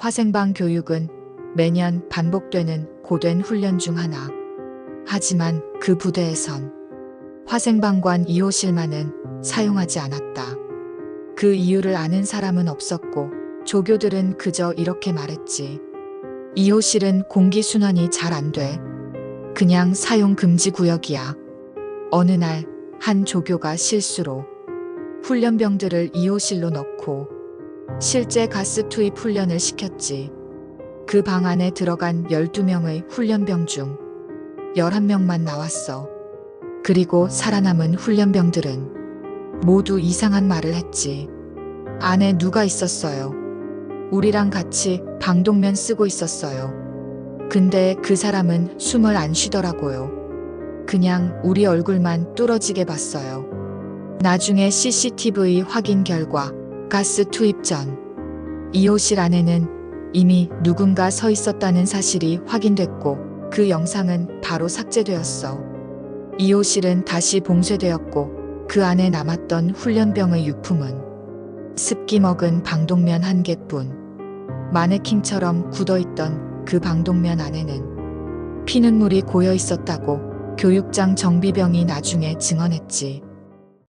화생방 교육은 매년 반복되는 고된 훈련 중 하나. 하지만 그 부대에선 화생방관 2호실만은 사용하지 않았다. 그 이유를 아는 사람은 없었고 조교들은 그저 이렇게 말했지. 2호실은 공기순환이 잘 안 돼. 그냥 사용 금지 구역이야. 어느 날 한 조교가 실수로 훈련병들을 2호실로 넣고 실제 가스 투입 훈련을 시켰지. 그 방 안에 들어간 12명의 훈련병 중 11명만 나왔어. 그리고 살아남은 훈련병들은 모두 이상한 말을 했지. 안에 누가 있었어요. 우리랑 같이 방독면 쓰고 있었어요. 근데 그 사람은 숨을 안 쉬더라고요. 그냥 우리 얼굴만 뚫어지게 봤어요. 나중에 CCTV 확인 결과 가스 투입 전 2호실 안에는 이미 누군가 서 있었다는 사실이 확인됐고 그 영상은 바로 삭제되었어. 2호실은 다시 봉쇄되었고 그 안에 남았던 훈련병의 유품은 습기 먹은 방독면 한 개뿐. 마네킹처럼 굳어있던 그 방독면 안에는 피눈물이 고여 있었다고 교육장 정비병이 나중에 증언했지.